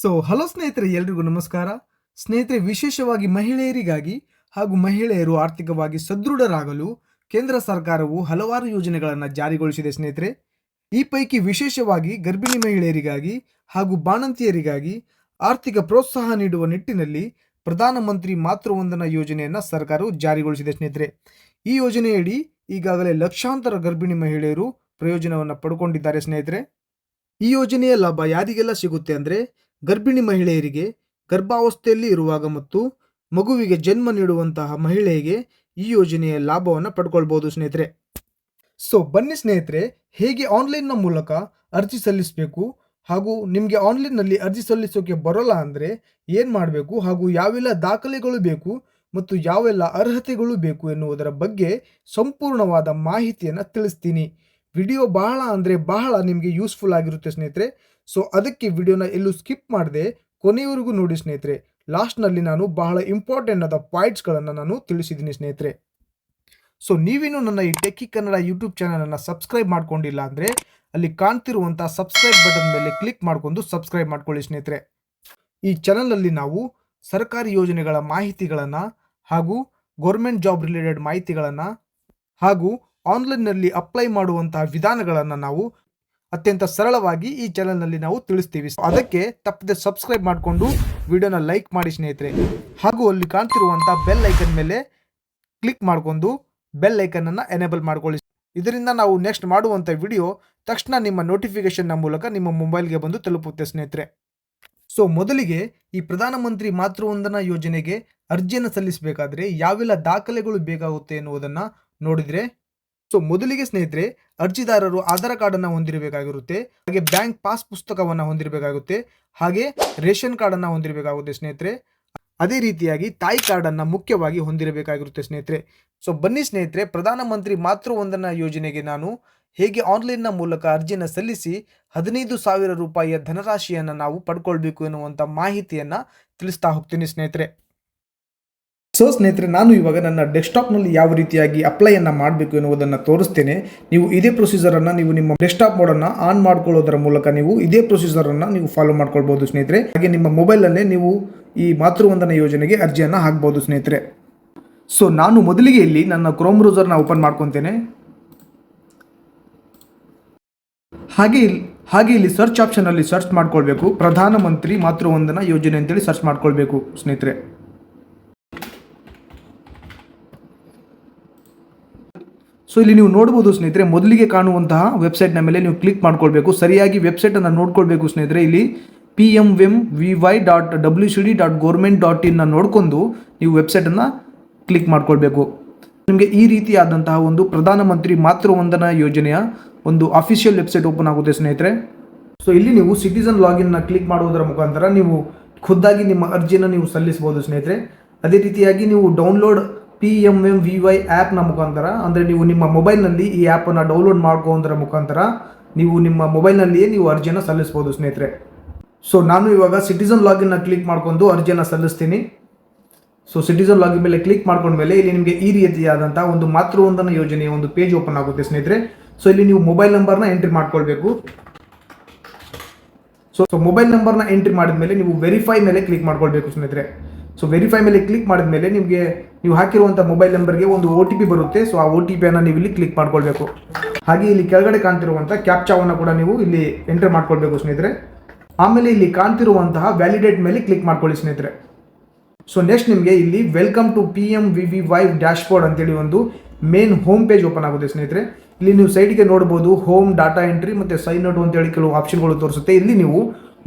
So hello ಸ್ನೇಹಿತರೆ, ಎಲ್ರಿಗೂ ನಮಸ್ಕಾರ. ಸ್ನೇಹಿತರೆ, ವಿಶೇಷವಾಗಿ ಮಹಿಳೆಯರಿಗಾಗಿ ಹಾಗೂ ಮಹಿಳೆಯರು ಆರ್ಥಿಕವಾಗಿ ಸದೃಢರಾಗಲು ಕೇಂದ್ರ ಸರ್ಕಾರವು ಹಲವಾರು ಯೋಜನೆಗಳನ್ನು ಜಾರಿಗೊಳಿಸಿದೆ ಸ್ನೇಹಿತರೆ. ಈ ಪೈಕಿ ವಿಶೇಷವಾಗಿ ಗರ್ಭಿಣಿ ಮಹಿಳೆಯರಿಗಾಗಿ ಹಾಗೂ ಬಾಣಂತಿಯರಿಗಾಗಿ ಆರ್ಥಿಕ ಪ್ರೋತ್ಸಾಹ ನೀಡುವ ನಿಟ್ಟಿನಲ್ಲಿ ಪ್ರಧಾನಮಂತ್ರಿ ಮಾತೃವಂದನಾ ಯೋಜನೆಯನ್ನು ಸರ್ಕಾರವು ಜಾರಿಗೊಳಿಸಿದೆ ಸ್ನೇಹಿತರೆ. ಈ ಯೋಜನೆಯಡಿ ಈಗಾಗಲೇ ಲಕ್ಷಾಂತರ ಗರ್ಭಿಣಿ ಮಹಿಳೆಯರು ಪ್ರಯೋಜನವನ್ನು ಪಡ್ಕೊಂಡಿದ್ದಾರೆ ಸ್ನೇಹಿತರೆ. ಈ ಯೋಜನೆಯ ಲಾಭ ಯಾರಿಗೆಲ್ಲ ಸಿಗುತ್ತೆ ಅಂದರೆ ಗರ್ಭಿಣಿ ಮಹಿಳೆಯರಿಗೆ ಗರ್ಭಾವಸ್ಥೆಯಲ್ಲಿ ಇರುವಾಗ ಮತ್ತು ಮಗುವಿಗೆ ಜನ್ಮ ನೀಡುವಂತಹ ಮಹಿಳೆಗೆ ಈ ಯೋಜನೆಯ ಲಾಭವನ್ನು ಪಡ್ಕೊಳ್ಬೋದು ಸ್ನೇಹಿತರೆ. ಸೊ ಬನ್ನಿ ಸ್ನೇಹಿತರೆ, ಹೇಗೆ ಆನ್ಲೈನ್ನ ಮೂಲಕ ಅರ್ಜಿ ಸಲ್ಲಿಸಬೇಕು ಹಾಗೂ ನಿಮಗೆ ಆನ್ಲೈನ್ನಲ್ಲಿ ಅರ್ಜಿ ಸಲ್ಲಿಸೋಕೆ ಬರೋಲ್ಲ ಅಂದರೆ ಏನು ಮಾಡಬೇಕು ಹಾಗೂ ಯಾವೆಲ್ಲ ದಾಖಲೆಗಳು ಬೇಕು ಮತ್ತು ಯಾವೆಲ್ಲ ಅರ್ಹತೆಗಳು ಬೇಕು ಎನ್ನುವುದರ ಬಗ್ಗೆ ಸಂಪೂರ್ಣವಾದ ಮಾಹಿತಿಯನ್ನು ತಿಳಿಸ್ತೀನಿ. ವಿಡಿಯೋ ಬಹಳ ಅಂದರೆ ಬಹಳ ನಿಮಗೆ ಯೂಸ್ಫುಲ್ ಆಗಿರುತ್ತೆ ಸ್ನೇಹಿತರೆ. ಸೊ ಅದಕ್ಕೆ ವಿಡಿಯೋನ ಎಲ್ಲೂ ಸ್ಕಿಪ್ ಮಾಡದೆ ಕೊನೆಯವರೆಗೂ ನೋಡಿ ಸ್ನೇಹಿತರೆ. ಲಾಸ್ಟ್ನಲ್ಲಿ ನಾನು ಬಹಳ ಇಂಪಾರ್ಟೆಂಟ್ ಆದ ಪಾಯಿಂಟ್ಸ್ಗಳನ್ನು ನಾನು ತಿಳಿಸಿದ್ದೀನಿ ಸ್ನೇಹಿತರೆ. ಸೊ ನೀವೇನು ನನ್ನ ಈ ಟೆಕ್ಕಿ ಕನ್ನಡ ಯೂಟ್ಯೂಬ್ ಚಾನಲನ್ನು ಸಬ್ಸ್ಕ್ರೈಬ್ ಮಾಡ್ಕೊಂಡಿಲ್ಲ ಅಂದರೆ ಅಲ್ಲಿ ಕಾಣ್ತಿರುವಂಥ ಸಬ್ಸ್ಕ್ರೈಬ್ ಬಟನ್ ಮೇಲೆ ಕ್ಲಿಕ್ ಮಾಡ್ಕೊಂಡು ಸಬ್ಸ್ಕ್ರೈಬ್ ಮಾಡ್ಕೊಳ್ಳಿ ಸ್ನೇಹಿತರೆ. ಈ ಚಾನಲಲ್ಲಿ ನಾವು ಸರ್ಕಾರಿ ಯೋಜನೆಗಳ ಮಾಹಿತಿಗಳನ್ನು ಹಾಗೂ ಗೌರ್ಮೆಂಟ್ ಜಾಬ್ ರಿಲೇಟೆಡ್ ಮಾಹಿತಿಗಳನ್ನು ಹಾಗೂ ಆನ್ಲೈನ್ನಲ್ಲಿ ಅಪ್ಲೈ ಮಾಡುವಂತಹ ವಿಧಾನಗಳನ್ನು ನಾವು ಅತ್ಯಂತ ಸರಳವಾಗಿ ಈ ಚಾನಲ್ನಲ್ಲಿ ನಾವು ತಿಳಿಸ್ತೀವಿ. ಅದಕ್ಕೆ ತಪ್ಪದೆ ಸಬ್ಸ್ಕ್ರೈಬ್ ಮಾಡಿಕೊಂಡು ವಿಡಿಯೋನ ಲೈಕ್ ಮಾಡಿ ಸ್ನೇಹಿತರೆ. ಹಾಗೂ ಅಲ್ಲಿ ಕಾಣ್ತಿರುವಂಥ ಬೆಲ್ ಐಕನ್ ಮೇಲೆ ಕ್ಲಿಕ್ ಮಾಡಿಕೊಂಡು ಬೆಲ್ ಐಕನನ್ನು ಎನೇಬಲ್ ಮಾಡ್ಕೊಳ್ಳಿ. ಇದರಿಂದ ನಾವು ನೆಕ್ಸ್ಟ್ ಮಾಡುವಂಥ ವಿಡಿಯೋ ತಕ್ಷಣ ನಿಮ್ಮ ನೋಟಿಫಿಕೇಶನ್ನ ಮೂಲಕ ನಿಮ್ಮ ಮೊಬೈಲ್ಗೆ ಬಂದು ತಲುಪುತ್ತೆ ಸ್ನೇಹಿತರೆ. ಸೊ ಮೊದಲಿಗೆ ಈ ಪ್ರಧಾನಮಂತ್ರಿ ಮಾತೃವಂದನಾ ಯೋಜನೆಗೆ ಅರ್ಜಿಯನ್ನು ಸಲ್ಲಿಸಬೇಕಾದ್ರೆ ಯಾವೆಲ್ಲ ದಾಖಲೆಗಳು ಬೇಕಾಗುತ್ತೆ ಎನ್ನುವುದನ್ನು ನೋಡಿದರೆ ಸೊ ಮೊದಲಿಗೆ ಸ್ನೇಹಿತರೆ, ಅರ್ಜಿದಾರರು ಆಧಾರ್ ಕಾರ್ಡನ್ನು ಹೊಂದಿರಬೇಕಾಗಿರುತ್ತೆ, ಹಾಗೆ ಬ್ಯಾಂಕ್ ಪಾಸ್ ಪುಸ್ತಕವನ್ನು ಹೊಂದಿರಬೇಕಾಗುತ್ತೆ, ಹಾಗೆ ರೇಷನ್ ಕಾರ್ಡನ್ನು ಹೊಂದಿರಬೇಕಾಗುತ್ತೆ ಸ್ನೇಹಿತರೆ. ಅದೇ ರೀತಿಯಾಗಿ ತಾಯಿ ಕಾರ್ಡನ್ನು ಮುಖ್ಯವಾಗಿ ಹೊಂದಿರಬೇಕಾಗಿರುತ್ತೆ ಸ್ನೇಹಿತರೆ. ಸೊ ಬನ್ನಿ ಸ್ನೇಹಿತರೆ, ಪ್ರಧಾನಮಂತ್ರಿ ಮಾತೃವಂದನಾ ಯೋಜನೆಗೆ ನಾನು ಹೇಗೆ ಆನ್ಲೈನ್ನ ಮೂಲಕ ಅರ್ಜಿಯನ್ನು ಸಲ್ಲಿಸಿ ಹದಿನೈದು ಸಾವಿರ ರೂಪಾಯಿಯ ಧನರಾಶಿಯನ್ನು ನಾವು ಪಡ್ಕೊಳ್ಬೇಕು ಎನ್ನುವಂಥ ಮಾಹಿತಿಯನ್ನು ತಿಳಿಸ್ತಾ ಹೋಗ್ತೀನಿ ಸ್ನೇಹಿತರೆ. ಸೊ ಸ್ನೇಹಿತರೆ, ನಾನು ಇವಾಗ ನನ್ನ ಡೆಸ್ಕ್ಟಾಪ್ನಲ್ಲಿ ಯಾವ ರೀತಿಯಾಗಿ ಅಪ್ಲೈಯನ್ನು ಮಾಡಬೇಕು ಎನ್ನುವುದನ್ನು ತೋರಿಸ್ತೇನೆ. ನೀವು ಇದೇ ಪ್ರೊಸೀಜರನ್ನು ನೀವು ನಿಮ್ಮ ಡೆಸ್ಕ್ಟಾಪ್ ಮೋಡನ್ನು ಆನ್ ಮಾಡ್ಕೊಳ್ಳೋದರ ಮೂಲಕ ನೀವು ಇದೇ ಪ್ರೊಸೀಜರನ್ನು ನೀವು ಫಾಲೋ ಮಾಡ್ಕೊಳ್ಬೋದು ಸ್ನೇಹಿತರೆ. ಹಾಗೆ ನಿಮ್ಮ ಮೊಬೈಲಲ್ಲೇ ನೀವು ಈ ಮಾತೃವಂದನ ಯೋಜನೆಗೆ ಅರ್ಜಿಯನ್ನು ಹಾಕ್ಬೋದು ಸ್ನೇಹಿತರೆ. ಸೊ ನಾನು ಮೊದಲಿಗೆ ಇಲ್ಲಿ ನನ್ನ ಕ್ರೋಮ್ ಬ್ರೌಸರ್ನ ಓಪನ್ ಮಾಡ್ಕೊತೇನೆ. ಹಾಗೆ ಇಲ್ಲಿ ಹಾಗೆ ಇಲ್ಲಿ ಸರ್ಚ್ ಆಪ್ಷನಲ್ಲಿ ಸರ್ಚ್ ಮಾಡ್ಕೊಳ್ಬೇಕು. ಪ್ರಧಾನಮಂತ್ರಿ ಮಾತೃವಂದನಾ ಯೋಜನೆ ಅಂತೇಳಿ ಸರ್ಚ್ ಮಾಡ್ಕೊಳ್ಬೇಕು ಸ್ನೇಹಿತರೆ. ಸೊ ಇಲ್ಲಿ ನೀವು ನೋಡ್ಬೋದು ಸ್ನೇಹಿತರೆ, ಮೊದಲಿಗೆ ಕಾಣುವಂತಹ ವೆಬ್ಸೈಟ್ನ ಮೇಲೆ ನೀವು ಕ್ಲಿಕ್ ಮಾಡ್ಕೊಳ್ಬೇಕು. ಸರಿಯಾಗಿ ವೆಬ್ಸೈಟನ್ನು ನೋಡ್ಕೊಳ್ಬೇಕು ಸ್ನೇಹಿತರೆ. ಇಲ್ಲಿ P M M V Y dot W C D dot government dot in ನೋಡ್ಕೊಂಡು ನೀವು ವೆಬ್ಸೈಟನ್ನು ಕ್ಲಿಕ್ ಮಾಡ್ಕೊಳ್ಬೇಕು. ನಿಮಗೆ ಈ ರೀತಿಯಾದಂತಹ ಒಂದು ಪ್ರಧಾನಮಂತ್ರಿ ಮಾತೃವಂದನಾ ಯೋಜನೆಯ ಒಂದು ಅಫಿಷಿಯಲ್ ವೆಬ್ಸೈಟ್ ಓಪನ್ ಆಗುತ್ತೆ ಸ್ನೇಹಿತರೆ. ಸೊ ಇಲ್ಲಿ ನೀವು ಸಿಟಿಸನ್ ಲಾಗಿನ್ನ ಕ್ಲಿಕ್ ಮಾಡುವುದರ ಮುಖಾಂತರ ನೀವು ಖುದ್ದಾಗಿ ನಿಮ್ಮ ಅರ್ಜಿಯನ್ನು ನೀವು ಸಲ್ಲಿಸಬಹುದು ಸ್ನೇಹಿತರೆ. ಅದೇ ರೀತಿಯಾಗಿ ನೀವು download P M M V Y ಆ್ಯಪ್ನ ಮುಖಾಂತರ, ಅಂದರೆ ನೀವು ನಿಮ್ಮ ಮೊಬೈಲ್ನಲ್ಲಿ ಈ ಆ್ಯಪನ್ನು ಡೌನ್ಲೋಡ್ ಮಾಡ್ಕೊಂಡ್ರ ಮುಖಾಂತರ ನೀವು ನಿಮ್ಮ ಮೊಬೈಲ್ನಲ್ಲಿಯೇ ನೀವು ಅರ್ಜಿಯನ್ನು ಸಲ್ಲಿಸ್ಬೋದು ಸ್ನೇಹಿತರೆ. ಸೊ ನಾನು ಇವಾಗ ಸಿಟಿಸನ್ ಲಾಗಿನ್ನ ಕ್ಲಿಕ್ ಮಾಡ್ಕೊಂಡು ಅರ್ಜಿಯನ್ನು ಸಲ್ಲಿಸ್ತೀನಿ. ಸೊ ಸಿಟಿಸನ್ ಲಾಗಿನ್ ಮೇಲೆ ಕ್ಲಿಕ್ ಮಾಡ್ಕೊಂಡ್ಮೇಲೆ ಇಲ್ಲಿ ನಿಮಗೆ ಈ ರೀತಿಯಾದಂಥ ಒಂದು ಮಾತೃವಂದನ ಯೋಜನೆಯ ಒಂದು ಪೇಜ್ ಓಪನ್ ಆಗುತ್ತೆ ಸ್ನೇಹಿತರೆ. ಸೊ ಇಲ್ಲಿ ನೀವು ಮೊಬೈಲ್ ನಂಬರ್ನ ಎಂಟ್ರಿ ಮಾಡ್ಕೊಳ್ಬೇಕು. ಸೊ ಸೊ ಮೊಬೈಲ್ ನಂಬರ್ನ ಎಂಟ್ರಿ ಮಾಡಿದ್ಮೇಲೆ ನೀವು ವೆರಿಫೈ ಮೇಲೆ ಕ್ಲಿಕ್ ಮಾಡ್ಕೊಳ್ಬೇಕು ಸ್ನೇಹಿತರೆ. ಸೊ ವೆರಿಫೈ ಮೇಲೆ ಕ್ಲಿಕ್ ಮಾಡಿದ್ಮೇಲೆ ನಿಮಗೆ ನೀವು ಹಾಕಿರುವಂಥ ಮೊಬೈಲ್ ನಂಬರ್ಗೆ ಒಂದು ಒ ಟಿ ಪಿ ಬರುತ್ತೆ. ಸೊ ಆ ಒ ಟಿ ಪಿಯನ್ನು ನೀವು ಇಲ್ಲಿ ಕ್ಲಿಕ್ ಮಾಡ್ಕೊಳ್ಬೇಕು. ಹಾಗೆ ಇಲ್ಲಿ ಕೆಳಗಡೆ ಕಾಣ್ತಿರುವಂಥ ಕ್ಯಾಪ್ಚಾವನ್ನು ಕೂಡ ನೀವು ಇಲ್ಲಿ ಎಂಟರ್ ಮಾಡ್ಕೊಳ್ಬೇಕು ಸ್ನೇಹಿತರೆ. ಆಮೇಲೆ ಇಲ್ಲಿ ಕಾಣ್ತಿರುವಂತಹ ವ್ಯಾಲಿಡೇಟ್ ಮೇಲೆ ಕ್ಲಿಕ್ ಮಾಡ್ಕೊಳ್ಳಿ ಸ್ನೇಹಿತರೆ. ಸೊ ನೆಕ್ಸ್ಟ್ ನಿಮಗೆ ಇಲ್ಲಿ welcome to P M V V Y dashboard ಅಂತೇಳಿ ಒಂದು ಮೇನ್ ಹೋಮ್ ಪೇಜ್ ಓಪನ್ ಆಗುತ್ತೆ ಸ್ನೇಹಿತರೆ. ಇಲ್ಲಿ ನೀವು ಸೈಡ್ಗೆ ನೋಡ್ಬೋದು ಹೋಮ್ ಡಾಟಾ ಎಂಟ್ರಿ ಮತ್ತು ಸೈನ್ ಔಟ್ ಅಂತೇಳಿ ಕೆಲವು ಆಪ್ಷನ್ಗಳು ತೋರಿಸುತ್ತೆ. ಇಲ್ಲಿ ನೀವು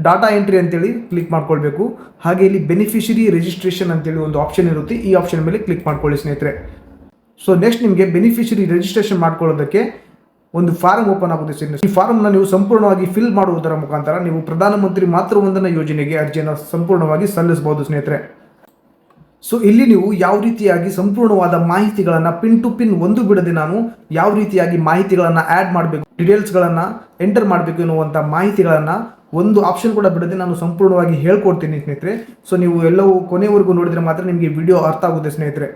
ಡಾಟಾ ಎಂಟ್ರಿ ಅಂತೇಳಿ ಕ್ಲಿಕ್ ಮಾಡ್ಕೊಳ್ಬೇಕು. ಹಾಗೆ ಇಲ್ಲಿ ಬೆನಿಫಿಷರಿ ರಿಜಿಸ್ಟ್ರೇಷನ್ ಅಂತೇಳಿ ಒಂದು ಆಪ್ಷನ್ ಇರುತ್ತೆ. ಈ ಆಪ್ಷನ್ ಮೇಲೆ ಕ್ಲಿಕ್ ಮಾಡ್ಕೊಳ್ಳಿ ಸ್ನೇಹಿತರೆ. ಸೊ ನೆಕ್ಸ್ಟ್ ನಿಮಗೆ ಬೆನಿಫಿಷರಿ ರಿಜಿಸ್ಟ್ರೇಷನ್ ಮಾಡ್ಕೊಳ್ಳೋದಕ್ಕೆ ಒಂದು ಫಾರಂ ಓಪನ್ ಆಗುತ್ತೆ ಸ್ನೇಹಿತರೆ. ಈ ಫಾರಮ್ನ ನೀವು ಸಂಪೂರ್ಣವಾಗಿ ಫಿಲ್ ಮಾಡುವುದರ ಮುಖಾಂತರ ನೀವು ಪ್ರಧಾನಮಂತ್ರಿ ಮಾತೃವಂದನಾ ಯೋಜನೆಗೆ ಅರ್ಜಿಯನ್ನು ಸಂಪೂರ್ಣವಾಗಿ ಸಲ್ಲಿಸಬಹುದು ಸ್ನೇಹಿತರೆ. ಸೊ ಇಲ್ಲಿ ನೀವು ಯಾವ ರೀತಿಯಾಗಿ ಸಂಪೂರ್ಣವಾದ ಮಾಹಿತಿಗಳನ್ನು ಪಿನ್ ಟು ಪಿನ್ ಒಂದು ಬಿಡದೆ ನಾನು ಯಾವ ರೀತಿಯಾಗಿ ಮಾಹಿತಿಗಳನ್ನು ಆ್ಯಡ್ ಮಾಡಬೇಕು ಡೀಟೇಲ್ಸ್ಗಳನ್ನು ಎಂಟರ್ ಮಾಡಬೇಕು ಎನ್ನುವಂಥ ಮಾಹಿತಿಗಳನ್ನು ಒಂದು ಆಪ್ಷನ್ ಕೂಡ ಬಿಡದೆ ನಾನು ಸಂಪೂರ್ಣವಾಗಿ ಹೇಳ್ಕೊಡ್ತೀನಿ ಸ್ನೇಹಿತರೆ. ಸೊ ನೀವು ಎಲ್ಲವೂ ಕೊನೆವರೆಗೂ ನೋಡಿದರೆ ಮಾತ್ರ ನಿಮಗೆ ವಿಡಿಯೋ ಅರ್ಥ ಆಗುತ್ತೆ ಸ್ನೇಹಿತರೆ.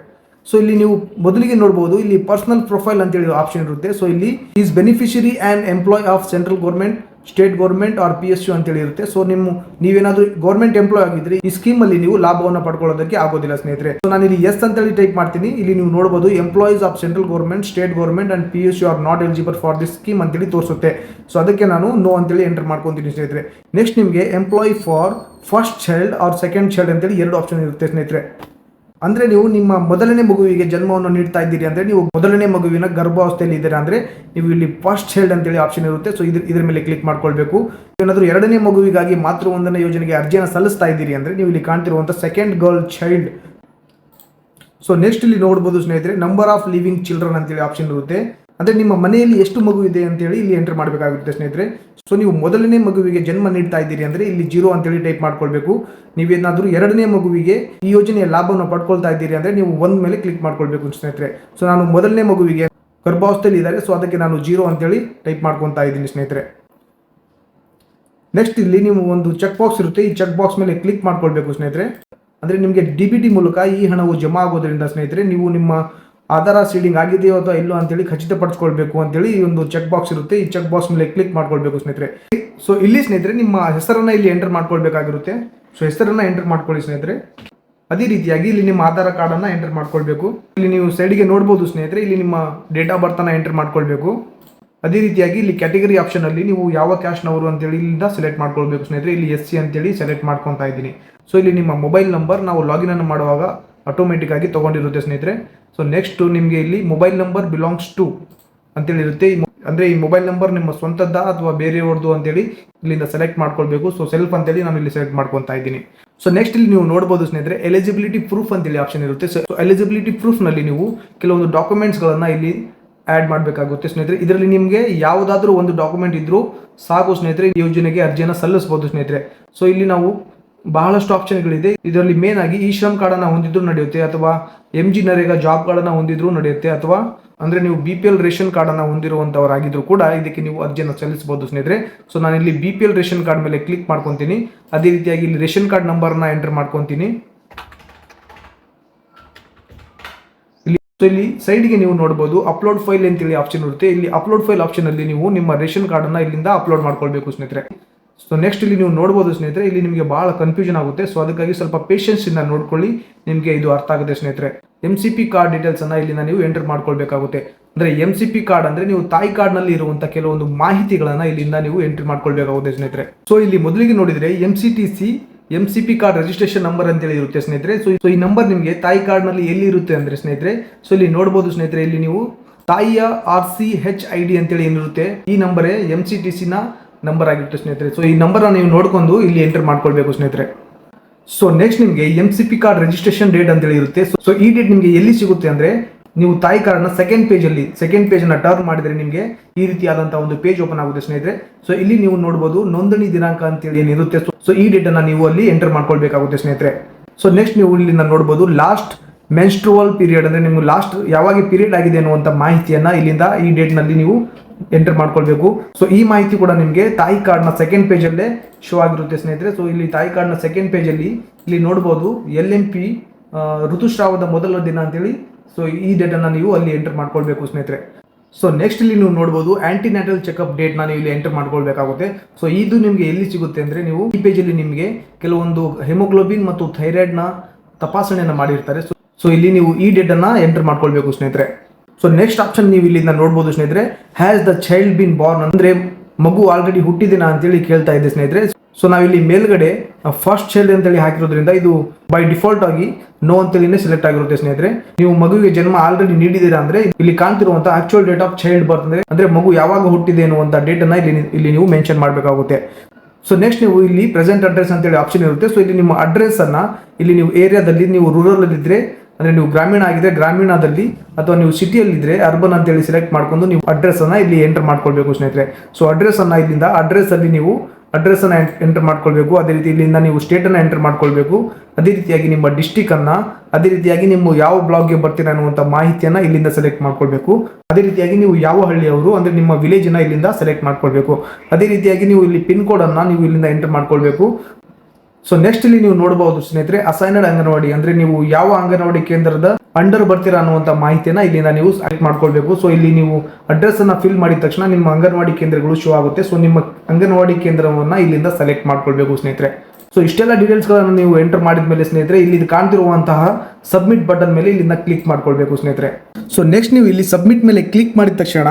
ಸೊ ಇಲ್ಲಿ ನೀವು ಮೊದಲಿಗೆ ನೋಡ್ಬೋದು, ಇಲ್ಲಿ ಪರ್ಸನಲ್ ಪ್ರೊಫೈಲ್ ಅಂತೇಳಿ ಆಪ್ಷನ್ ಇರುತ್ತೆ. ಸೊ ಇಲ್ಲಿ is beneficiary and employee of central government state government or P S U ಅಂತೇಳಿ ಇರುತ್ತೆ ಸೊ ನಿಮ್ಮ, ನೀವೇನಾದ್ರೂ ಗೌರ್ಮೆಂಟ್ ಎಂಪ್ಲಾಯ್ ಆಗಿದ್ರೆ, ಈ ಸ್ಕೀಮ್ ಅಲ್ಲಿ ನೀವು ಲಾಭವನ್ನು ಪಡ್ಕೊಳ್ಳೋದಕ್ಕೆ ಆಗೋದಿಲ್ಲ ಸ್ನೇಹಿತರೆ. ಸೊ ನಾನು ಇಲ್ಲಿ ಎಸ್ ಅಂತೇಳಿ ಟೈಪ್ ಮಾಡ್ತೀನಿ. ಇಲ್ಲಿ ನೀವು ನೋಡಬಹುದು employees of central government state government and P S U are not eligible for this scheme ಅಂತೇಳಿ ತೋರಿಸುತ್ತೆ. ಸೊ ಅದಕ್ಕೆ ನಾನು ನೋ ಅಂತೇಳಿ ಎಂಟರ್ ಮಾಡ್ಕೊತೀನಿ ಸ್ನೇಹಿತರೆ. ನೆಕ್ಸ್ಟ್ ನಿಮಗೆ employ for first child or second child ಅಂತೇಳಿ ಎರಡು ಆಪ್ಷನ್ ಇರುತ್ತೆ ಸ್ನೇಹಿತರೆ. ಅಂದ್ರೆ ನೀವು ನಿಮ್ಮ ಮೊದಲನೇ ಮಗುವಿಗೆ ಜನ್ಮವನ್ನು ನೀಡ್ತಾ ಇದ್ದೀರಿ ಅಂದ್ರೆ ನೀವು ಮೊದಲನೇ ಮಗುವಿನ ಗರ್ಭಾವಸ್ಥೆಯಲ್ಲಿ ಇದ್ದೀರಾ ಅಂದ್ರೆ ನೀವು ಇಲ್ಲಿ ಫಸ್ಟ್ ಚೈಲ್ಡ್ ಅಂತೇಳಿ ಆಪ್ಷನ್ ಇರುತ್ತೆ. ಸೊ ಇದ್ರ ಇದ್ರ ಮೇಲೆ ಕ್ಲಿಕ್ ಮಾಡ್ಕೊಳ್ಬೇಕು. ಏನಾದರೂ ಎರಡನೇ ಮಗುವಿಗಾಗಿ ಮಾತೃವಂದನ ಯೋಜನೆಗೆ ಅರ್ಜಿಯನ್ನು ಸಲ್ಲಿಸ್ತಾ ಇದ್ದೀರಿ ಅಂದ್ರೆ ನೀವು ಇಲ್ಲಿ ಕಾಣ್ತಿರುವಂಥ second girl child so next ಇಲ್ಲಿ ನೋಡ್ಬೋದು ಸ್ನೇಹಿತರೆ ನಂಬರ್ ಆಫ್ ಲಿವಿಂಗ್ ಚಿಲ್ಡ್ರನ್ ಅಂತೇಳಿ ಆಪ್ಷನ್ ಇರುತ್ತೆ. ಅಂದ್ರೆ ನಿಮ್ಮ ಮನೆಯಲ್ಲಿ ಎಷ್ಟು ಮಗು ಇದೆ ಅಂತೇಳಿ ಇಲ್ಲಿ ಎಂಟರ್ ಮಾಡಬೇಕಾಗುತ್ತೆ ಸ್ನೇಹಿತರೆ. ಸೊ ನೀವು ಮೊದಲನೇ ಮಗುವಿಗೆ ಜನ್ಮ ನೀಡ್ತಾ ಇದ್ದೀರಿ ಅಂದ್ರೆ ಇಲ್ಲಿ ಜೀರೋ ಅಂತೇಳಿ ಟೈಪ್ ಮಾಡ್ಕೊಳ್ಬೇಕು. ನೀವೇನಾದರೂ ಎರಡನೇ ಮಗುವಿಗೆ ಈ ಯೋಜನೆಯ ಲಾಭವನ್ನು ಪಡ್ಕೊಳ್ತಾ ಇದ್ದೀರಿ ಅಂದ್ರೆ ನೀವು ಒಂದ್ ಮೇಲೆ ಕ್ಲಿಕ್ ಮಾಡ್ಕೊಳ್ಬೇಕು ಸ್ನೇಹಿತರೆ. ಸೊ ನಾನು ಮೊದಲನೇ ಮಗುವಿಗೆ ಗರ್ಭಾವಸ್ಥೆಯಲ್ಲಿ ಇದ್ದಾರೆ. ಸೊ ಅದಕ್ಕೆ ನಾನು ಜೀರೋ ಅಂತೇಳಿ ಟೈಪ್ ಮಾಡ್ಕೊತಾ ಇದ್ದೀನಿ ಸ್ನೇಹಿತರೆ. ನೆಕ್ಸ್ಟ್ ಇಲ್ಲಿ ನೀವು ಒಂದು ಚೆಕ್ ಬಾಕ್ಸ್ ಇರುತ್ತೆ. ಈ ಚೆಕ್ ಬಾಕ್ಸ್ ಮೇಲೆ ಕ್ಲಿಕ್ ಮಾಡ್ಕೊಳ್ಬೇಕು ಸ್ನೇಹಿತರೆ. ಅಂದ್ರೆ ನಿಮಗೆ ಡಿ ಮೂಲಕ ಈ ಹಣವು ಜಮಾ ಆಗೋದ್ರಿಂದ ಸ್ನೇಹಿತರೆ, ನೀವು ನಿಮ್ಮ ಆಧಾರ ಸೀಡಿಂಗ್ ಆಗಿದೆಯೋ ಅಥವಾ ಇಲ್ಲೋ ಅಂತೇಳಿ ಖಚಿತಪಡಿಸ್ಕೊಳ್ಬೇಕು ಅಂತೇಳಿ ಈ ಒಂದು ಚೆಕ್ ಬಾಕ್ಸ್ ಇರುತ್ತೆ. ಈ ಚೆಕ್ ಬಾಕ್ಸ್ ಮೇಲೆ ಕ್ಲಿಕ್ ಮಾಡ್ಕೊಳ್ಬೇಕು ಸ್ನೇಹಿತರೆ. ಸೊ ಇಲ್ಲಿ ಸ್ನೇಹಿತರೆ ನಿಮ್ಮ ಹೆಸರನ್ನ ಇಲ್ಲಿ ಎಂಟರ್ ಮಾಡ್ಕೊಳ್ಬೇಕಾಗಿರುತ್ತೆ. ಸೊ ಹೆಸರನ್ನ ಎಂಟರ್ ಮಾಡ್ಕೊಳ್ಳಿ ಸ್ನೇಹಿತರೆ. ಅದೇ ರೀತಿಯಾಗಿ ಇಲ್ಲಿ ನಿಮ್ಮ ಆಧಾರ ಕಾರ್ಡ್ ಅನ್ನ ಎಂಟರ್ ಮಾಡ್ಕೊಳ್ಬೇಕು. ಇಲ್ಲಿ ನೀವು ಸೈಡ್ಗೆ ನೋಡಬಹುದು ಸ್ನೇಹಿತರೆ, ಇಲ್ಲಿ ನಿಮ್ಮ ಡೇಟ್ ಆಫ್ ಬರ್ತ್ ಅನ್ನ ಎಂಟರ್ ಮಾಡ್ಕೊಳ್ಬೇಕು. ಅದೇ ರೀತಿಯಾಗಿ ಇಲ್ಲಿ ಕ್ಯಾಟಗರಿ ಆಪ್ಷನ್ ಅಲ್ಲಿ ನೀವು ಯಾವ ಕ್ಯಾಶ್ನವರು ಅಂತೇಳಿ ಇಲ್ಲಿಂದ ಸೆಲೆಕ್ಟ್ ಮಾಡ್ಕೊಳ್ಬೇಕು ಸ್ನೇಹಿತರೆ. ಇಲ್ಲಿ ಎಸ್ ಸಿ ಅಂತೇಳಿ ಸೆಲೆಕ್ಟ್ ಮಾಡ್ಕೊತಾ ಇದ್ದೀನಿ. ಸೊ ಇಲ್ಲಿ ನಿಮ್ಮ ಮೊಬೈಲ್ ನಂಬರ್ ನಾವು ಲಾಗಿನ್ ಅನ್ನು ಮಾಡುವಾಗ ಆಟೋಮೆಟಿಕ್ ಆಗಿ ತಗೊಂಡಿರುತ್ತೆ ಸ್ನೇಹಿತರೆ. ಸೊ ನೆಕ್ಸ್ಟ್ ನಿಮಗೆ ಇಲ್ಲಿ ಮೊಬೈಲ್ ನಂಬರ್ ಬಿಲಾಂಗ್ಸ್ ಟು ಅಂತೇಳಿ ಇರುತ್ತೆ ಈ ಅಂದ್ರೆ ಈ ಮೊಬೈಲ್ ನಂಬರ್ ನಿಮ್ಮ ಸ್ವಂತದ್ದ ಅಥವಾ ಬೇರೆಯವ್ರದ್ದು ಅಂತೇಳಿ ಇಲ್ಲಿಂದ ಸೆಲೆಕ್ಟ್ ಮಾಡ್ಕೊಳ್ಬೇಕು. ಸೊ ಸೆಲ್ಫ್ ಅಂತೇಳಿ ನಾನು ಇಲ್ಲಿ ಸೆಲೆಕ್ಟ್ ಮಾಡ್ಕೊತಾ ಇದ್ದೀನಿ. ಸೊ ನೆಕ್ಸ್ಟ್ ಇಲ್ಲಿ ನೀವು ನೋಡಬಹುದು ಸ್ನೇಹಿತರೆ ಎಲಿಜಿಬಿಲಿಟಿ ಪ್ರೂಫ್ ಅಂತೇಳಿ ಆಪ್ಷನ್ ಇರುತ್ತೆ. ಸೊ ಎಲಿಜಿಬಿಲಿಟಿ ಪ್ರೂಫ್ನಲ್ಲಿ ನೀವು ಕೆಲವೊಂದು ಡಾಕ್ಯುಮೆಂಟ್ಸ್ ಗಳನ್ನ ಇಲ್ಲಿ ಆಡ್ ಮಾಡಬೇಕಾಗುತ್ತೆ ಸ್ನೇಹಿತರೆ. ಇದರಲ್ಲಿ ನಿಮಗೆ ಯಾವುದಾದ್ರೂ ಒಂದು ಡಾಕ್ಯುಮೆಂಟ್ ಇದ್ದರೂ ಸಾಕು ಸ್ನೇಹಿತರೆ. ಯೋಜನೆಗೆ ಅರ್ಜಿಯನ್ನು ಸಲ್ಲಿಸಬಹುದು ಸ್ನೇಹಿತರೆ. ಸೊ ಇಲ್ಲಿ ನಾವು ಬಹಳಷ್ಟು ಆಪ್ಷನ್ಗಳಿದೆ. ಇದರಲ್ಲಿ ಮೇನ್ ಆಗಿ ಈ ಶ್ರಮ್ ಕಾರ್ಡ್ ಅನ್ನ ಹೊಂದಿದ್ರು ನಡೆಯುತ್ತೆ ಅಥವಾ M G NREGA job card ಅನ್ನ ಹೊಂದಿದ್ರು ನಡೆಯುತ್ತೆ ಅಥವಾ ಅಂದ್ರೆ ನೀವು ಬಿ ಪಿ ಎಲ್ ರೇಷನ್ ಕಾರ್ಡನ್ನು ಅನ್ನ ಹೊಂದಿರುವಂತವರಾಗಿದ್ರು ಕೂಡ ಇದಕ್ಕೆ ನೀವು ಅರ್ಜಿಯನ್ನು ಸಲ್ಲಿಸಬಹುದು ಸ್ನೇಹಿತರೆ. ಸೊ ನಾನು ಇಲ್ಲಿ B P L ration card ಮೇಲೆ ಕ್ಲಿಕ್ ಮಾಡ್ಕೊಂತೀನಿ. ಅದೇ ರೀತಿಯಾಗಿ ಇಲ್ಲಿ ರೇಷನ್ ಕಾರ್ಡ್ ನಂಬರ್ನ ಎಂಟರ್ ಮಾಡ್ಕೊಂತೀನಿ. ಇಲ್ಲಿ ಸೊ ಇಲ್ಲಿ ಸೈಡ್ಗೆ ನೀವು ನೋಡಬಹುದು ಅಪ್ಲೋಡ್ ಫೈಲ್ ಅಂತೇಳಿ ಆಪ್ಷನ್ ಇರುತ್ತೆ. ಇಲ್ಲಿ ಅಪ್ಲೋಡ್ ಫೈಲ್ ಆಪ್ಷನ್ ಅಲ್ಲಿ ನೀವು ನಿಮ್ಮ ರೇಷನ್ ಕಾರ್ಡ್ ಅನ್ನ ಇಲ್ಲಿಂದ ಅಪ್ಲೋಡ್ ಮಾಡ್ಕೊಳ್ಬೇಕು ಸ್ನೇಹಿತರೆ. ಸೊ ನೆಕ್ಸ್ಟ್ ಇಲ್ಲಿ ನೀವು ನೋಡ್ಬೋದು ಸ್ನೇಹಿತರೆ, ಇಲ್ಲಿ ನಿಮಗೆ ಬಹಳ ಕನ್ಫ್ಯೂಷನ್ ಆಗುತ್ತೆ. ಸೊ ಅದಕ್ಕಾಗಿ ಸ್ವಲ್ಪ ಪೇಷನ್ಸ್ ಇಂದ ನೋಡ್ಕೊಳ್ಳಿ. ನಿಮಗೆ ಇದು ಅರ್ಥ ಆಗುತ್ತೆ ಸ್ನೇಹಿತರೆ. M C P card details ಅನ್ನ ಇಲ್ಲಿಂದ ನೀವು ಎಂಟರ್ ಮಾಡ್ಕೊಳ್ಬೇಕಾಗುತ್ತೆ. ಅಂದ್ರೆ ಎಂ ಸಿ ಪಿ ಕಾರ್ಡ್ ಅಂದ್ರೆ ನೀವು ತಾಯಿ ಕಾರ್ಡ್ನಲ್ಲಿ ಇರುವಂಥ ಕೆಲವೊಂದು ಮಾಹಿತಿಗಳನ್ನ ಇಲ್ಲಿಂದ ನೀವು ಎಂಟ್ರಿ ಮಾಡ್ಕೊಳ್ಬೇಕಾಗುತ್ತೆ ಸ್ನೇಹಿತರೆ. ಸೊ ಇಲ್ಲಿ ಮೊದಲಿಗೆ ನೋಡಿದ್ರೆ M C T C M C P card registration number ಅಂತೇಳಿ ಇರುತ್ತೆ ಸ್ನೇಹಿತರೆ. ಸೊ ಈ ನಂಬರ್ ನಿಮಗೆ ತಾಯಿ ಕಾರ್ಡ್ನಲ್ಲಿ ಎಲ್ಲಿ ಇರುತ್ತೆ ಅಂದ್ರೆ ಸ್ನೇಹಿತರೆ ಸೊ ಇಲ್ಲಿ ನೋಡಬಹುದು ಸ್ನೇಹಿತರೆ, ಇಲ್ಲಿ ನೀವು ತಾಯಿಯ R C H I D ಅಂತೇಳಿ ಏನಿರುತ್ತೆ, ಈ ನಂಬರೇ ಎಂ ಸಿ ಟಿ ಸಿ ನ ನಂಬರ್ ಆಗಿರುತ್ತೆ ಸ್ನೇಹಿತರೆ. ಸೊ ಈ ನಂಬರ್ ನೀವು ನೋಡ್ಕೊಂಡು ಇಲ್ಲಿ ಎಂಟರ್ ಮಾಡ್ಕೊಳ್ಬೇಕು ಸ್ನೇಹಿತರೆ. ಸೊ ನೆಕ್ಸ್ಟ್ ನಿಮಗೆ M C P card registration date ಅಂತೇಳಿ ಇರುತ್ತೆ. ಸೊ ಈ ಡೇಟ್ ನಿಮಗೆ ಎಲ್ಲಿ ಸಿಗುತ್ತೆ ಅಂದ್ರೆ, ನೀವು ತಾಯಿ ಕಾರ್ಡ್ನ ಸೆಕೆಂಡ್ ಪೇಜಲ್ಲಿ ಸೆಕೆಂಡ್ ಪೇಜ್ ಅನ್ನ ಟರ್ನ್ ಮಾಡಿದ್ರೆ ನಿಮಗೆ ಈ ರೀತಿಯಾದಂತಹ ಒಂದು ಪೇಜ್ ಓಪನ್ ಆಗುತ್ತೆ ಸ್ನೇಹಿತರೆ. ಸೊ ಇಲ್ಲಿ ನೀವು ನೋಡಬಹುದು ನೋಂದಣಿ ದಿನಾಂಕ ಅಂತೇಳಿ ಏನಿರುತ್ತೆ. ಸೊ ಈ ಡೇಟ್ ಅನ್ನ ನೀವು ಅಲ್ಲಿ ಎಂಟರ್ ಮಾಡ್ಕೊಳ್ಬೇಕಾಗುತ್ತೆ ಸ್ನೇಹಿತರೆ. ಸೊ ನೆಕ್ಸ್ಟ್ ನೀವು ಇಲ್ಲಿಂದ ನೋಡಬಹುದು ಲಾಸ್ಟ್ ಮೆನ್ಸ್ಟ್ರುವಲ್ ಪೀರಿಯಡ್ ಅಂದ್ರೆ ನಿಮ್ಗೆ ಲಾಸ್ಟ್ ಯಾವಾಗ ಪೀರಿಯಡ್ ಆಗಿದೆ ಅನ್ನುವಂಥ ಮಾಹಿತಿಯನ್ನ ಇಲ್ಲಿಂದ ಈ ಡೇಟ್ನಲ್ಲಿ ನೀವು ಎಂಟರ್ ಮಾಡ್ಕೊಳ್ಬೇಕು. ಸೊ ಈ ಮಾಹಿತಿ ಕೂಡ ನಿಮಗೆ ತಾಯಿ ಕಾರ್ಡ್ನ ಸೆಕೆಂಡ್ ಪೇಜಲ್ಲೇ ಶೋ ಆಗಿರುತ್ತೆ ಸ್ನೇಹಿತರೆ. ಸೊ ಇಲ್ಲಿ ತಾಯಿ ಕಾರ್ಡ್ನ ಸೆಕೆಂಡ್ ಪೇಜಲ್ಲಿ ಇಲ್ಲಿ ನೋಡಬಹುದು ಎಲ್ ಎಂ ಪಿ ಋತುಸ್ರಾವದ ಮೊದಲ ದಿನ ಅಂತೇಳಿ. ಸೊ ಈ ಡೇಟ್ ಅನ್ನ ನೀವು ಅಲ್ಲಿ ಎಂಟರ್ ಮಾಡ್ಕೊಳ್ಬೇಕು ಸ್ನೇಹಿತರೆ. ಸೊ ನೆಕ್ಸ್ಟ್ ಇಲ್ಲಿ ನೀವು ನೋಡಬಹುದು ಆಂಟಿನ್ಯಾಟಲ್ ಚೆಕಪ್ ಡೇಟ್ ನಾನು ಇಲ್ಲಿ ಎಂಟರ್ ಮಾಡ್ಕೊಳ್ಬೇಕಾಗುತ್ತೆ. ಸೊ ಇದು ನಿಮಗೆ ಎಲ್ಲಿ ಸಿಗುತ್ತೆ ಅಂದ್ರೆ ನೀವು ಈ ಪೇಜ್ ಅಲ್ಲಿ ನಿಮಗೆ ಕೆಲವೊಂದು ಹೆಮೋಗ್ಲೋಬಿನ್ ಮತ್ತು ಥೈರಾಯ್ಡ್ನ ತಪಾಸಣೆಯನ್ನ ಮಾಡಿರ್ತಾರೆ. ಸೊ ಇಲ್ಲಿ ನೀವು ಈ ಡೇಟ್ ಅನ್ನ ಎಂಟರ್ ಮಾಡ್ಕೊಳ್ಬೇಕು ಸ್ನೇಹಿತರೆ. ಸೊ ನೆಕ್ಸ್ಟ್ ಆಪ್ಷನ್ ನೀವು ಇಲ್ಲಿಂದ ನೋಡಬಹುದು ಸ್ನೇಹಿತರೆ has the child been born ಅಂದ್ರೆ ಮಗು ಆಲ್ರೆಡಿ ಹುಟ್ಟಿದಿನ ಅಂತೇಳಿ ಕೇಳ್ತಾ ಇದೆ ಸ್ನೇಹಿತರೆ. ಸೊ ನಾವಿಲ್ಲಿ ಮೇಲ್ಗಡೆ ಫಸ್ಟ್ ಚೈಲ್ಡ್ ಅಂತೇಳಿ ಹಾಕಿರೋದ್ರಿಂದ ಇದು ಬೈ ಡಿಫಾಲ್ಟ್ ಆಗಿ ನೋ ಅಂತೇಳಿನೇ ಸೆಲೆಕ್ಟ್ ಆಗಿರುತ್ತೆ ಸ್ನೇಹಿತರೆ. ನೀವು ಮಗುವಿಗೆ ಜನ್ಮ ಆಲ್ರೆಡಿ ನೀಡಿದ್ದೀರಾ ಅಂದ್ರೆ, ಇಲ್ಲಿ ಕಾಣ್ತಿರುವಂತ actual date of child birth ಅಂದ್ರೆ ಅಂದ್ರೆ ಮಗು ಯಾವಾಗ ಹುಟ್ಟಿದೆ ಅನ್ನುವಂತ ಡೇಟ್ ಅನ್ನ ಇಲ್ಲಿ ಇಲ್ಲಿ ನೀವು ಮೆನ್ಷನ್ ಮಾಡಬೇಕಾಗುತ್ತೆ. ಸೊ ನೆಕ್ಸ್ಟ್ ನೀವು ಇಲ್ಲಿ ಪ್ರೆಸೆಂಟ್ ಅಡ್ರೆಸ್ ಅಂತೇಳಿ ಆಪ್ಷನ್ ಇರುತ್ತೆ. ಸೊ ಇಲ್ಲಿ ನಿಮ್ಮ ಅಡ್ರೆಸ್ ಅನ್ನ ಇಲ್ಲಿ ನೀವು ಏರಿಯಾದಲ್ಲಿ ನೀವು ರೂರಲ್ ಇದ್ರೆ ಅಂದ್ರೆ ನೀವು ಗ್ರಾಮೀಣ ಆಗಿದೆ, ಗ್ರಾಮೀಣದಲ್ಲಿ ಅಥವಾ ನೀವು ಸಿಟಿಯಲ್ಲಿ ಇದ್ರೆ ಅರ್ಬನ್ ಅಂತೇಳಿ ಸೆಲೆಕ್ಟ್ ಮಾಡ್ಕೊಂಡು ನೀವು ಅಡ್ರೆಸ್ ಅನ್ನ ಇಲ್ಲಿ ಎಂಟರ್ ಮಾಡ್ಕೊಳ್ಬೇಕು ಸ್ನೇಹಿತರೆ. ಸೊ ಅಡ್ರೆಸ್ ಅನ್ನ ಇಲ್ಲಿಂದ ಅಡ್ರೆಸ್ ಅಲ್ಲಿ ನೀವು ಅಡ್ರೆಸ್ ಅನ್ನ ಎಂಟರ್ ಮಾಡ್ಕೊಳ್ಬೇಕು. ಅದೇ ರೀತಿ ಇಲ್ಲಿಂದ ನೀವು ಸ್ಟೇಟ್ ಅನ್ನ ಎಂಟರ್ ಮಾಡ್ಕೊಳ್ಬೇಕು. ಅದೇ ರೀತಿಯಾಗಿ ನಿಮ್ಮ ಡಿಸ್ಟಿಕ್ ಅನ್ನ, ಅದೇ ರೀತಿಯಾಗಿ ನಿಮ್ಮ ಯಾವ ಬ್ಲಾಗ್ಗೆ ಬರ್ತೀರಾ ಅನ್ನುವಂಥ ಮಾಹಿತಿಯನ್ನ ಇಲ್ಲಿಂದ ಸೆಲೆಕ್ಟ್ ಮಾಡ್ಕೊಳ್ಬೇಕು. ಅದೇ ರೀತಿಯಾಗಿ ನೀವು ಯಾವ ಹಳ್ಳಿಯವರು, ಅಂದ್ರೆ ನಿಮ್ಮ ವಿಲೇಜ್ ಅನ್ನ ಇಲ್ಲಿಂದ ಸೆಲೆಕ್ಟ್ ಮಾಡ್ಕೊಳ್ಬೇಕು. ಅದೇ ರೀತಿಯಾಗಿ ನೀವು ಇಲ್ಲಿ ಪಿನ್ ಕೋಡ್ ಅನ್ನ ನೀವು ಇಲ್ಲಿಂದ ಎಂಟರ್ ಮಾಡ್ಕೊಳ್ಬೇಕು. ಸೊ ನೆಕ್ಸ್ಟ್ ಇಲ್ಲಿ ನೀವು ನೋಡಬಹುದು ಸ್ನೇಹಿತರೆ ಅಸೈನಡ್ ಅಂಗನವಾಡಿ ಅಂದ್ರೆ ನೀವು ಯಾವ ಅಂಗನವಾಡಿ ಕೇಂದ್ರದ ಅಂಡರ್ ಬರ್ತೀರಾ ಅನ್ನುವಂತ ಮಾಹಿತಿಯನ್ನ ಇಲ್ಲಿಂದ ನೀವು ಸೆಲೆಕ್ಟ್ ಮಾಡ್ಕೊಳ್ಬೇಕು. ಸೊ ಇಲ್ಲಿ ನೀವು ಅಡ್ರೆಸ್ ಅನ್ನ ಫಿಲ್ ಮಾಡಿದ ತಕ್ಷಣ ನಿಮ್ಮ ಅಂಗನವಾಡಿ ಕೇಂದ್ರಗಳು ಶೋ ಆಗುತ್ತೆ. ಸೊ ನಿಮ್ಮ ಅಂಗನವಾಡಿ ಕೇಂದ್ರವನ್ನ ಇಲ್ಲಿಂದ ಸೆಲೆಕ್ಟ್ ಮಾಡ್ಕೊಳ್ಬೇಕು ಸ್ನೇಹಿತರೆ. ಸೊ ಇಷ್ಟೆಲ್ಲ ಡೀಟೇಲ್ಸ್ಗಳನ್ನು ನೀವು ಎಂಟರ್ ಮಾಡಿದ ಮೇಲೆ ಸ್ನೇಹಿತರೆ, ಇಲ್ಲಿ ಕಾಣ್ತಿರುವಂತಹ ಸಬ್ಮಿಟ್ ಬಟನ್ ಮೇಲೆ ಇಲ್ಲಿಂದ ಕ್ಲಿಕ್ ಮಾಡ್ಕೊಳ್ಬೇಕು ಸ್ನೇಹಿತರೆ. ಸೊ ನೆಕ್ಸ್ಟ್ ನೀವು ಇಲ್ಲಿ ಸಬ್ಮಿಟ್ ಮೇಲೆ ಕ್ಲಿಕ್ ಮಾಡಿದ ತಕ್ಷಣ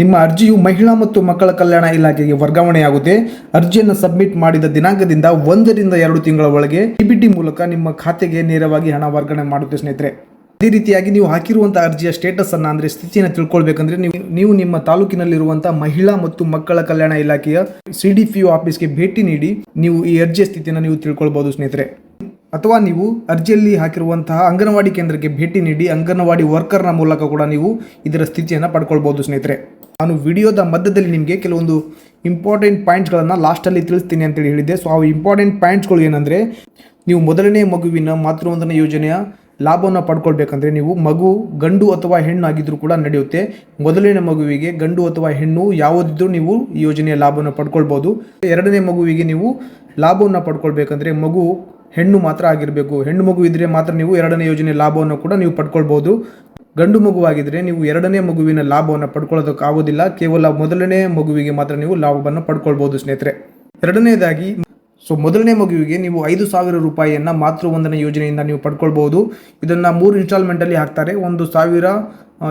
ನಿಮ್ಮ ಅರ್ಜಿಯು ಮಹಿಳಾ ಮತ್ತು ಮಕ್ಕಳ ಕಲ್ಯಾಣ ಇಲಾಖೆಗೆ ವರ್ಗಾವಣೆಯಾಗುತ್ತೆ. ಅರ್ಜಿಯನ್ನು ಸಬ್ಮಿಟ್ ಮಾಡಿದ ದಿನಾಂಕದಿಂದ ಒಂದರಿಂದ ಎರಡು ತಿಂಗಳ ಒಳಗೆ ಡಿಬಿಟಿ ಮೂಲಕ ನಿಮ್ಮ ಖಾತೆಗೆ ನೇರವಾಗಿ ಹಣ ವರ್ಗಾವಣೆ ಮಾಡುತ್ತೆ ಸ್ನೇಹಿತರೆ. ಅದೇ ರೀತಿಯಾಗಿ ನೀವು ಹಾಕಿರುವಂತಹ ಅರ್ಜಿಯ ಸ್ಟೇಟಸ್ ಅನ್ನ ಅಂದ್ರೆ ಸ್ಥಿತಿಯನ್ನು ತಿಳ್ಕೊಳ್ಬೇಕಂದ್ರೆ ನೀವು ನೀವು ನಿಮ್ಮ ತಾಲೂಕಿನಲ್ಲಿರುವಂತಹ ಮಹಿಳಾ ಮತ್ತು ಮಕ್ಕಳ ಕಲ್ಯಾಣ ಇಲಾಖೆಯ ಸಿ ಡಿ ಪಿ ಆಫೀಸ್ಗೆ ಭೇಟಿ ನೀಡಿ ನೀವು ಈ ಅರ್ಜಿಯ ಸ್ಥಿತಿಯನ್ನು ನೀವು ತಿಳ್ಕೊಳ್ಬೋದು ಸ್ನೇಹಿತರೆ. ಅಥವಾ ನೀವು ಅರ್ಜಿಯಲ್ಲಿ ಹಾಕಿರುವಂತಹ ಅಂಗನವಾಡಿ ಕೇಂದ್ರಕ್ಕೆ ಭೇಟಿ ನೀಡಿ ಅಂಗನವಾಡಿ ವರ್ಕರ್ನ ಮೂಲಕ ಕೂಡ ನೀವು ಇದರ ಸ್ಥಿತಿಯನ್ನು ಪಡ್ಕೊಳ್ಬೋದು ಸ್ನೇಹಿತರೆ. ನಾನು ವಿಡಿಯೋದ ಮಧ್ಯದಲ್ಲಿ ನಿಮಗೆ ಕೆಲವೊಂದು ಇಂಪಾರ್ಟೆಂಟ್ ಪಾಯಿಂಟ್ಸ್ಗಳನ್ನು ಲಾಸ್ಟಲ್ಲಿ ತಿಳಿಸ್ತೀನಿ ಅಂತೇಳಿ ಹೇಳಿದ್ದೆ. ಸೊ ಆ ಇಂಪಾರ್ಟೆಂಟ್ ಪಾಯಿಂಟ್ಸ್ಗಳು ಏನಂದರೆ, ನೀವು ಮೊದಲನೇ ಮಗುವಿನ ಮಾತೃವಂದನ ಯೋಜನೆಯ ಲಾಭವನ್ನು ಪಡ್ಕೊಳ್ಬೇಕಂದ್ರೆ ನೀವು ಮಗು, ಗಂಡು ಅಥವಾ ಹೆಣ್ಣು ಆಗಿದ್ರೂ ಕೂಡ ನಡೆಯುತ್ತೆ. ಮೊದಲನೇ ಮಗುವಿಗೆ ಗಂಡು ಅಥವಾ ಹೆಣ್ಣು ಯಾವುದಿದ್ರೂ ನೀವು ಈ ಯೋಜನೆಯ ಲಾಭವನ್ನು ಪಡ್ಕೊಳ್ಬೋದು. ಎರಡನೇ ಮಗುವಿಗೆ ನೀವು ಲಾಭವನ್ನು ಪಡ್ಕೊಳ್ಬೇಕಂದ್ರೆ ಮಗು, ಹೆಣ್ಣು ಮಾತ್ರ ಆಗಿರಬೇಕು. ಹೆಣ್ಣು ಮಗು ಇದ್ದರೆ ಮಾತ್ರ ನೀವು ಎರಡನೇ ಯೋಜನೆಯ ಲಾಭವನ್ನು ಕೂಡ ನೀವು ಪಡ್ಕೊಳ್ಬೋದು. ಗಂಡು ಮಗುವಾಗಿದ್ದರೆ ನೀವು ಎರಡನೇ ಮಗುವಿನ ಲಾಭವನ್ನು ಪಡ್ಕೊಳ್ಳೋದಕ್ಕಾಗೋದಿಲ್ಲ. ಕೇವಲ ಮೊದಲನೇ ಮಗುವಿಗೆ ಮಾತ್ರ ನೀವು ಲಾಭವನ್ನು ಪಡ್ಕೊಳ್ಬೋದು ಸ್ನೇಹಿತರೆ. ಎರಡನೇದಾಗಿ ಸೊ ಮೊದಲನೇ ಮಗುವಿಗೆ ನೀವು ಐದು ಸಾವಿರ ರೂಪಾಯಿಯನ್ನು ಮಾತೃವಂದನೆ ಯೋಜನೆಯಿಂದ ನೀವು ಪಡ್ಕೊಳ್ಬೋದು ಇದನ್ನು ಮೂರು ಇನ್ಸ್ಟಾಲ್ಮೆಂಟಲ್ಲಿ ಹಾಕ್ತಾರೆ. ಒಂದು ಸಾವಿರ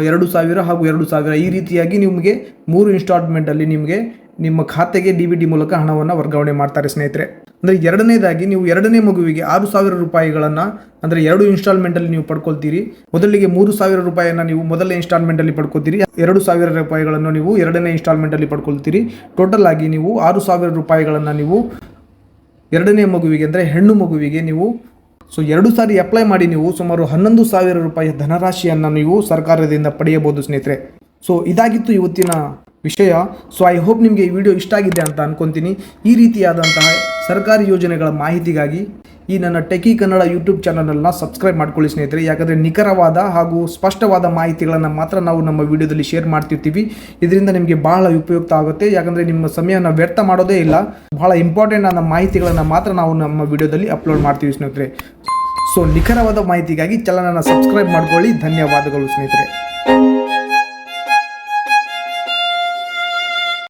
ಎರಡು ಸಾವಿರ ಹಾಗೂ ಎರಡು ಸಾವಿರ. ಈ ರೀತಿಯಾಗಿ ನಿಮಗೆ ಮೂರು ಇನ್ಸ್ಟಾಲ್ಮೆಂಟಲ್ಲಿ ನಿಮಗೆ ನಿಮ್ಮ ಖಾತೆಗೆ ಡಿ ಬಿ ಡಿ ಮೂಲಕ ಹಣವನ್ನು ವರ್ಗಾವಣೆ ಮಾಡ್ತಾರೆ ಸ್ನೇಹಿತರೆ. ಅಂದರೆ ಎರಡನೇದಾಗಿ ನೀವು ಎರಡನೇ ಮಗುವಿಗೆ ಆರು ಸಾವಿರ ರೂಪಾಯಿಗಳನ್ನು, ಅಂದರೆ ಎರಡು ಇನ್ಸ್ಟಾಲ್ಮೆಂಟಲ್ಲಿ ನೀವು ಪಡ್ಕೊಳ್ತೀರಿ. ಮೊದಲಿಗೆ ಮೂರು ಸಾವಿರ ರೂಪಾಯಿಯನ್ನು ನೀವು ಮೊದಲನೇ ಇನ್ಸ್ಟಾಲ್ಮೆಂಟಲ್ಲಿ ಪಡ್ಕೊಳ್ತೀರಿ. ಎರಡು ಸಾವಿರ ರೂಪಾಯಿಗಳನ್ನು ನೀವು ಎರಡನೇ ಇನ್ಸ್ಟಾಲ್ಮೆಂಟಲ್ಲಿ ಪಡ್ಕೊಳ್ತೀರಿ. ಟೋಟಲ್ ಆಗಿ ನೀವು ಆರು ಸಾವಿರ ರೂಪಾಯಿಗಳನ್ನು ನೀವು ಎರಡನೇ ಮಗುವಿಗೆ ಅಂದರೆ ಹೆಣ್ಣು ಮಗುವಿಗೆ ನೀವು ಸೊ ಎರಡು ಸಾರಿ ಅಪ್ಲೈ ಮಾಡಿ ನೀವು ಸುಮಾರು ಹನ್ನೊಂದು ಸಾವಿರ ರೂಪಾಯಿ ಧನರಾಶಿಯನ್ನು ನೀವು ಸರ್ಕಾರದಿಂದ ಪಡೆಯಬಹುದು ಸ್ನೇಹಿತರೆ. ಸೊ ಇದಾಗಿತ್ತು ಇವತ್ತಿನ ವಿಷಯ. ಸೊ ಐ ಹೋಪ್ ನಿಮಗೆ ಈ ವಿಡಿಯೋ ಇಷ್ಟ ಆಗಿದೆ ಅಂತ ಅನ್ಕೊಂತೀನಿ. ಈ ರೀತಿಯಾದಂತಹ ಸರ್ಕಾರಿ ಯೋಜನೆಗಳ ಮಾಹಿತಿಗಾಗಿ ಈ ನನ್ನ ಟೆಕಿ ಕನ್ನಡ ಯೂಟ್ಯೂಬ್ ಚಾನಲನ್ನು ಸಬ್ಸ್ಕ್ರೈಬ್ ಮಾಡ್ಕೊಳ್ಳಿ ಸ್ನೇಹಿತರೆ. ಯಾಕಂದರೆ ನಿಖರವಾದ ಹಾಗೂ ಸ್ಪಷ್ಟವಾದ ಮಾಹಿತಿಗಳನ್ನು ಮಾತ್ರ ನಾವು ನಮ್ಮ ವಿಡಿಯೋದಲ್ಲಿ ಶೇರ್ ಮಾಡ್ತಿರ್ತೀವಿ. ಇದರಿಂದ ನಿಮಗೆ ಬಹಳ ಉಪಯುಕ್ತ ಆಗುತ್ತೆ. ಯಾಕಂದರೆ ನಿಮ್ಮ ಸಮಯವನ್ನು ವ್ಯರ್ಥ ಮಾಡೋದೇ ಇಲ್ಲ. ಬಹಳ ಇಂಪಾರ್ಟೆಂಟ್ ಆದ ಮಾಹಿತಿಗಳನ್ನು ಮಾತ್ರ ನಾವು ನಮ್ಮ ವಿಡಿಯೋದಲ್ಲಿ ಅಪ್ಲೋಡ್ ಮಾಡ್ತೀವಿ ಸ್ನೇಹಿತರೆ. ಸೊ ನಿಖರವಾದ ಮಾಹಿತಿಗಾಗಿ ಚಾನಲನ್ನು ಸಬ್ಸ್ಕ್ರೈಬ್ ಮಾಡ್ಕೊಳ್ಳಿ. ಧನ್ಯವಾದಗಳು ಸ್ನೇಹಿತರೆ.